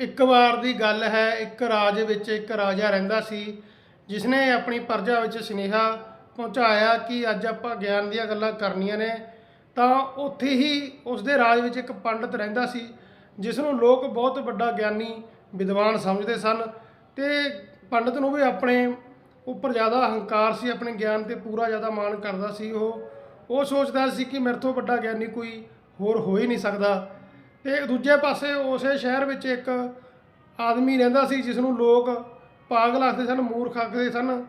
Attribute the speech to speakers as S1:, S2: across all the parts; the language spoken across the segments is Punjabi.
S1: ਇੱਕ ਵਾਰ ਦੀ ਗੱਲ ਹੈ, ਇੱਕ ਰਾਜ ਵਿੱਚ ਇੱਕ ਰਾਜਾ ਰਹਿੰਦਾ ਸੀ, ਜਿਸਨੇ ਆਪਣੀ ਪ੍ਰਜਾ ਵਿੱਚ ਸੁਨੇਹਾ ਪਹੁੰਚਾਇਆ ਕਿ ਅੱਜ ਆਪਾਂ ਗਿਆਨ ਦੀਆਂ ਗੱਲਾਂ ਕਰਨੀਆਂ ਨੇ, ਤਾਂ ਉੱਥੇ ਹੀ ਉਸਦੇ ਰਾਜ ਵਿੱਚ ਇੱਕ ਪੰਡਤ ਰਹਿੰਦਾ ਸੀ ਜਿਸ ਨੂੰ ਲੋਕ ਬਹੁਤ ਵੱਡਾ ਗਿਆਨੀ ਵਿਦਵਾਨ ਸਮਝਦੇ ਸਨ ਤੇ ਪੰਡਤ ਨੂੰ ਵੀ ਆਪਣੇ ਉੱਪਰ ਜ਼ਿਆਦਾ ਹੰਕਾਰ ਸੀ, ਆਪਣੇ ਗਿਆਨ ਤੇ ਪੂਰਾ ਜ਼ਿਆਦਾ ਮਾਣ ਕਰਦਾ ਸੀ ਉਹ। ਉਹ ਸੋਚਦਾ ਸੀ ਕਿ ਮੇਰੇ ਤੋਂ ਵੱਡਾ ਗਿਆਨੀ ਕੋਈ ਹੋਰ ਹੋ ਹੀ ਨਹੀਂ ਸਕਦਾ। ਤੇ ਦੂਜੇ ਪਾਸੇ ਉਸੇ ਸ਼ਹਿਰ ਵਿੱਚ ਇੱਕ ਆਦਮੀ ਰਹਿੰਦਾ ਸੀ ਜਿਸ ਨੂੰ ਲੋਕ ਪਾਗਲ ਆਖਦੇ ਸਨ, ਮੂਰਖ ਆਖਦੇ ਸਨ।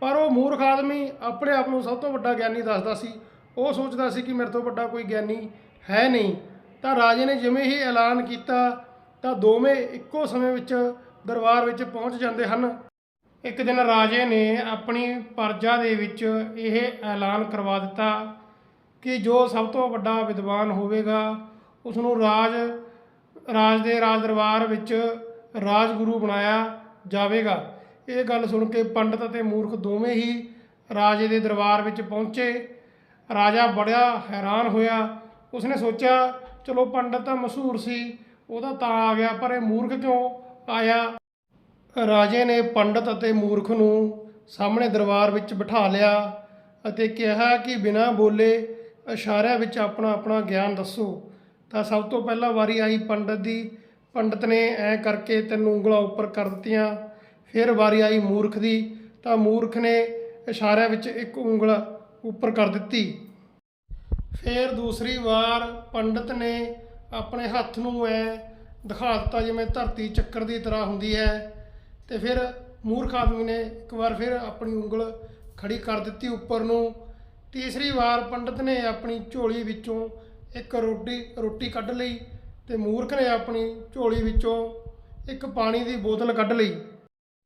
S1: ਪਰ ਉਹ ਮੂਰਖ ਆਦਮੀ ਆਪਣੇ ਆਪ ਨੂੰ ਸਭ ਤੋਂ ਵੱਡਾ ਗਿਆਨੀ ਦੱਸਦਾ ਸੀ। ਉਹ ਸੋਚਦਾ ਸੀ ਕਿ ਮੇਰੇ ਤੋਂ ਵੱਡਾ ਕੋਈ ਗਿਆਨੀ ਹੈ ਨਹੀਂ। ਤਾਂ ਰਾਜੇ ਨੇ ਜਿਵੇਂ ਹੀ ਐਲਾਨ ਕੀਤਾ, ਤਾਂ ਦੋਵੇਂ ਇੱਕੋ ਸਮੇਂ ਵਿੱਚ ਦਰਬਾਰ ਵਿੱਚ ਪਹੁੰਚ ਜਾਂਦੇ ਹਨ। ਇੱਕ ਦਿਨ ਰਾਜੇ ਨੇ ਆਪਣੀ ਪਰਜਾ ਦੇ ਵਿੱਚ ਇਹ ਐਲਾਨ ਕਰਵਾ ਦਿੱਤਾ ਕਿ ਜੋ ਸਭ ਤੋਂ ਵੱਡਾ ਵਿਦਵਾਨ ਹੋਵੇਗਾ ਉਸ ਨੂੰ ਰਾਜ ਰਾਜ ਦੇ ਰਾਜ ਦਰਬਾਰ ਵਿੱਚ ਰਾਜਗੁਰੂ ਬਣਾਇਆ ਜਾਵੇਗਾ। ਇਹ ਗੱਲ ਸੁਣ ਕੇ ਪੰਡਤ ਅਤੇ ਮੂਰਖ ਦੋਵੇਂ ਹੀ ਰਾਜੇ ਦੇ ਦਰਬਾਰ ਵਿੱਚ ਪਹੁੰਚੇ। ਰਾਜਾ ਬੜਿਆ ਹੈਰਾਨ ਹੋਇਆ। ਉਸਨੇ ਸੋਚਿਆ, ਚਲੋ ਪੰਡਤ ਤਾਂ ਮਸ਼ਹੂਰ ਸੀ ਉਹਦਾ ਤਾਂ ਆ ਗਿਆ, ਪਰ ਇਹ ਮੂਰਖ ਕਿਉਂ ਆਇਆ? ਰਾਜੇ ਨੇ ਪੰਡਤ ਅਤੇ ਮੂਰਖ ਨੂੰ ਸਾਹਮਣੇ ਦਰਬਾਰ ਵਿੱਚ ਬਿਠਾ ਲਿਆ ਅਤੇ ਕਿਹਾ ਕਿ ਬਿਨਾਂ ਬੋਲੇ ਇਸ਼ਾਰਿਆਂ ਵਿੱਚ ਆਪਣਾ ਆਪਣਾ ਗਿਆਨ ਦੱਸੋ। ਤਾਂ ਸਭ ਤੋਂ ਪਹਿਲਾਂ ਵਾਰੀ ਆਈ ਪੰਡਤ ਦੀ, ਪੰਡਤ ਨੇ ਐ ਕਰਕੇ ਤਿੰਨ ਉਂਗਲਾਂ ਉੱਪਰ ਕਰ ਦਿੱਤੀਆਂ। ਫਿਰ ਵਾਰੀ ਆਈ ਮੂਰਖ ਦੀ, ਤਾਂ ਮੂਰਖ ਨੇ ਇਸ਼ਾਰਿਆਂ ਵਿੱਚ ਇੱਕ ਉਂਗਲ ਉੱਪਰ ਕਰ ਦਿੱਤੀ। ਫਿਰ ਦੂਸਰੀ ਵਾਰ ਪੰਡਤ ਨੇ ਆਪਣੇ ਹੱਥ ਨੂੰ ਐ ਦਿਖਾ ਦਿੱਤਾ ਜਿਵੇਂ ਧਰਤੀ ਚੱਕਰ ਦੀ ਤਰ੍ਹਾਂ ਹੁੰਦੀ ਹੈ। ਤੇ ਫਿਰ ਮੂਰਖ ਆਦਮੀ ਨੇ ਇੱਕ ਵਾਰ ਫਿਰ ਆਪਣੀ ਉਂਗਲ ਖੜੀ ਕਰ ਦਿੱਤੀ ਉੱਪਰ ਨੂੰ। ਤੀਸਰੀ ਵਾਰ ਪੰਡਤ ਨੇ ਆਪਣੀ ਝੋਲੀ ਵਿੱਚੋਂ ਇੱਕ ਰੋਟੀ ਰੋਟੀ ਕੱਢ ਲਈ ਤੇ ਮੂਰਖ ਨੇ ਆਪਣੀ ਝੋਲੀ ਵਿੱਚੋਂ ਇੱਕ ਪਾਣੀ ਦੀ ਬੋਤਲ ਕੱਢ ਲਈ।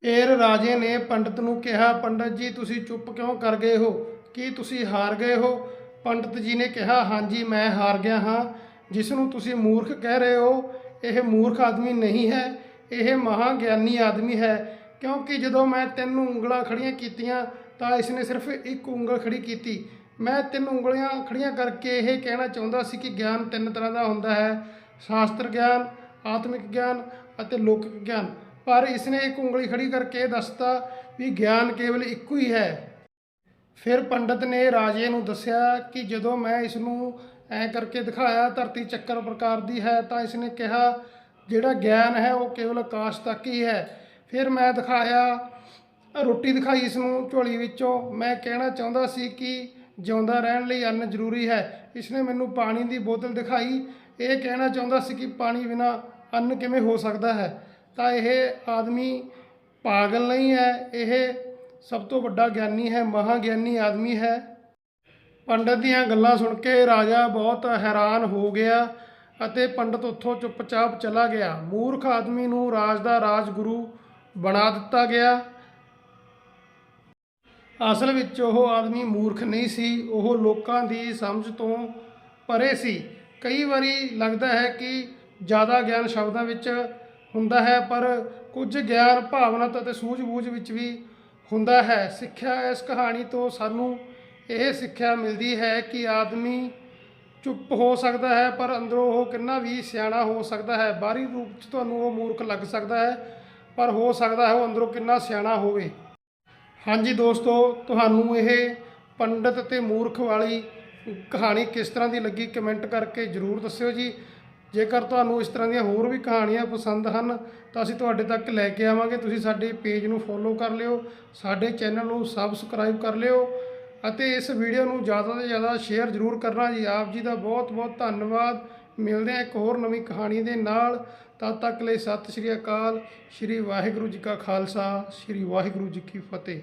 S1: ਫਿਰ ਰਾਜੇ ਨੇ ਪੰਡਤ ਨੂੰ ਕਿਹਾ, ਪੰਡਤ ਜੀ, ਤੁਸੀਂ ਚੁੱਪ ਕਿਉਂ ਕਰ ਗਏ ਹੋ? ਕੀ ਤੁਸੀਂ ਹਾਰ ਗਏ ਹੋ? ਪੰਡਤ ਜੀ ਨੇ ਕਿਹਾ, ਹਾਂਜੀ, ਮੈਂ ਹਾਰ ਗਿਆ ਹਾਂ। ਜਿਸ ਨੂੰ ਤੁਸੀਂ ਮੂਰਖ ਕਹਿ ਰਹੇ ਹੋ, ਇਹ ਮੂਰਖ ਆਦਮੀ ਨਹੀਂ ਹੈ। ਇਹ ਮਹਾ ਗਿਆਨੀ ਆਦਮੀ ਹੈ। ਕਿਉਂਕਿ ਜਦੋਂ ਮੈਂ ਤਿੰਨ ਉਂਗਲਾਂ ਖੜੀਆਂ ਕੀਤੀਆਂ, ਤਾਂ ਇਸ ਨੇ ਸਿਰਫ ਇੱਕ ਉਂਗਲ ਖੜੀ ਕੀਤੀ। ਮੈਂ ਤਿੰਨ ਉਂਗਲੀਆਂ ਖੜੀਆਂ ਕਰਕੇ ਇਹ ਕਹਿਣਾ ਚਾਹੁੰਦਾ ਸੀ ਕਿ ਗਿਆਨ ਤਿੰਨ ਤਰ੍ਹਾਂ ਦਾ ਹੁੰਦਾ ਹੈ, ਸ਼ਾਸਤਰ ਗਿਆਨ, ਆਤਮਿਕ ਗਿਆਨ ਅਤੇ ਲੌਕਿਕ ਗਿਆਨ। ਪਰ ਇਸਨੇ ਇੱਕ ਉਂਗਲੀ ਖੜੀ ਕਰਕੇ ਇਹ ਦੱਸਤਾ ਵੀ ਗਿਆਨ ਕੇਵਲ ਇੱਕੋ ਹੀ ਹੈ। ਫਿਰ ਪੰਡਤ ਨੇ ਰਾਜੇ ਨੂੰ ਦੱਸਿਆ ਕਿ ਜਦੋਂ ਮੈਂ ਇਸ ਨੂੰ ਐ ਕਰਕੇ ਦਿਖਾਇਆ ਧਰਤੀ ਚੱਕਰ ਪ੍ਰਕਾਰ ਦੀ ਹੈ ਤਾਂ ਇਸਨੇ ਕਿਹਾ, ਜਿਹੜਾ ਗਿਆਨ ਹੈ ਉਹ ਕੇਵਲ ਆਕਾਸ਼ ਤੱਕ ਹੀ ਹੈ। ਫਿਰ ਮੈਂ ਦਿਖਾਇਆ, ਰੋਟੀ ਦਿਖਾਈ ਇਸ ਨੂੰ ਝੋਲੀ ਵਿੱਚੋਂ। ਮੈਂ ਕਹਿਣਾ ਚਾਹੁੰਦਾ ਸੀ ਕਿ ਜਿਉਂਦਾ ਰਹਿਣ ਲਈ ਅੰਨ ਜ਼ਰੂਰੀ ਹੈ। ਇਸਨੇ ਮੈਨੂੰ ਪਾਣੀ ਦੀ ਬੋਤਲ ਦਿਖਾਈ। ਇਹ ਕਹਿਣਾ ਚਾਹੁੰਦਾ ਸੀ ਕਿ ਪਾਣੀ ਬਿਨਾ ਅੰਨ ਕਿਵੇਂ ਹੋ ਸਕਦਾ ਹੈ? ਤਾਂ ਇਹ ਆਦਮੀ ਪਾਗਲ ਨਹੀਂ ਹੈ। ਇਹ ਸਭ ਤੋਂ ਵੱਡਾ ਗਿਆਨੀ ਹੈ ਮਹਾ ਗਿਆਨੀ ਆਦਮੀ ਹੈ। ਪੰਡਤ ਦੀਆਂ ਗੱਲਾਂ ਸੁਣ ਕੇ ਰਾਜਾ ਬਹੁਤ ਹੈਰਾਨ ਹੋ ਗਿਆ ਅਤੇ ਪੰਡਤ ਉੱਥੋਂ ਚੁੱਪਚਾਪ ਚਲਾ ਗਿਆ। ਮੂਰਖ ਆਦਮੀ ਨੂੰ ਰਾਜ ਦਾ ਰਾਜਗੁਰੂ ਬਣਾ ਦਿੱਤਾ ਗਿਆ। ਅਸਲ ਵਿੱਚ ਉਹ ਆਦਮੀ ਮੂਰਖ ਨਹੀਂ ਸੀ, ਉਹ ਲੋਕਾਂ ਦੀ ਸਮਝ ਤੋਂ ਪਰੇ ਸੀ। ਕਈ ਵਾਰੀ ਲੱਗਦਾ ਹੈ ਕਿ ਜ਼ਿਆਦਾ ਗਿਆਨ ਸ਼ਬਦਾਂ ਵਿੱਚ ਹੁੰਦਾ ਹੈ, ਪਰ ਕੁਝ ਗਿਆਨ ਭਾਵਨਾਤ ਅਤੇ ਸੂਝ-ਬੂਝ ਵਿੱਚ ਵੀ ਹੁੰਦਾ ਹੈ। ਸਿੱਖਿਆ ਇਸ ਕਹਾਣੀ ਤੋਂ ਸਾਨੂੰ ਇਹ ਸਿੱਖਿਆ ਮਿਲਦੀ ਹੈ ਕਿ ਆਦਮੀ ਚੁੱਪ ਹੋ ਸਕਦਾ ਹੈ, ਪਰ ਅੰਦਰੋਂ ਉਹ ਕਿੰਨਾ ਵੀ ਸਿਆਣਾ ਹੋ ਸਕਦਾ ਹੈ। ਬਾਹਰੀ ਰੂਪ 'ਚ ਤੁਹਾਨੂੰ ਉਹ ਮੂਰਖ ਲੱਗ ਸਕਦਾ ਹੈ, ਪਰ ਹੋ ਸਕਦਾ ਹੈ ਉਹ ਅੰਦਰੋਂ ਕਿੰਨਾ ਸਿਆਣਾ ਹੋਵੇ। ਹਾਂਜੀ ਦੋਸਤੋ, ਤੁਹਾਨੂੰ ਇਹ ਪੰਡਤ ਤੇ ਮੂਰਖ ਵਾਲੀ ਕਹਾਣੀ ਕਿਸ ਤਰ੍ਹਾਂ ਦੀ ਲੱਗੀ ਕਮੈਂਟ ਕਰਕੇ ਜਰੂਰ ਦੱਸਿਓ ਜੀ। ਜੇਕਰ ਤੁਹਾਨੂੰ ਇਸ ਤਰ੍ਹਾਂ ਦੀਆਂ ਹੋਰ ਵੀ ਕਹਾਣੀਆਂ ਪਸੰਦ ਹਨ, ਤਾਂ ਅਸੀਂ ਤੁਹਾਡੇ ਤੱਕ ਲੈ ਕੇ ਆਵਾਂਗੇ। ਤੁਸੀਂ ਸਾਡੇ ਪੇਜ ਨੂੰ ਫੋਲੋ ਕਰ ਲਿਓ, ਸਾਡੇ ਚੈਨਲ ਨੂੰ ਸਬਸਕ੍ਰਾਈਬ ਕਰ ਲਿਓ ਅਤੇ ਇਸ ਵੀਡੀਓ ਨੂੰ ਜ਼ਿਆਦਾ ਤੋਂ ਜ਼ਿਆਦਾ ਸ਼ੇਅਰ ਜ਼ਰੂਰ ਕਰਨਾ ਜੀ। ਆਪ ਜੀ ਦਾ ਬਹੁਤ ਬਹੁਤ ਧੰਨਵਾਦ। ਮਿਲਦੇ ਹਾਂ ਇੱਕ ਹੋਰ ਨਵੀਂ ਕਹਾਣੀ ਦੇ ਨਾਲ। ਤਦ ਤੱਕ ਲਈ ਸਤਿ ਸ਼੍ਰੀ ਅਕਾਲ। ਸ਼੍ਰੀ ਵਾਹਿਗੁਰੂ ਜੀ ਕਾ ਖਾਲਸਾ। ਸ਼੍ਰੀ ਵਾਹਿਗੁਰੂ ਜੀ ਕੀ ਫਤਿਹ।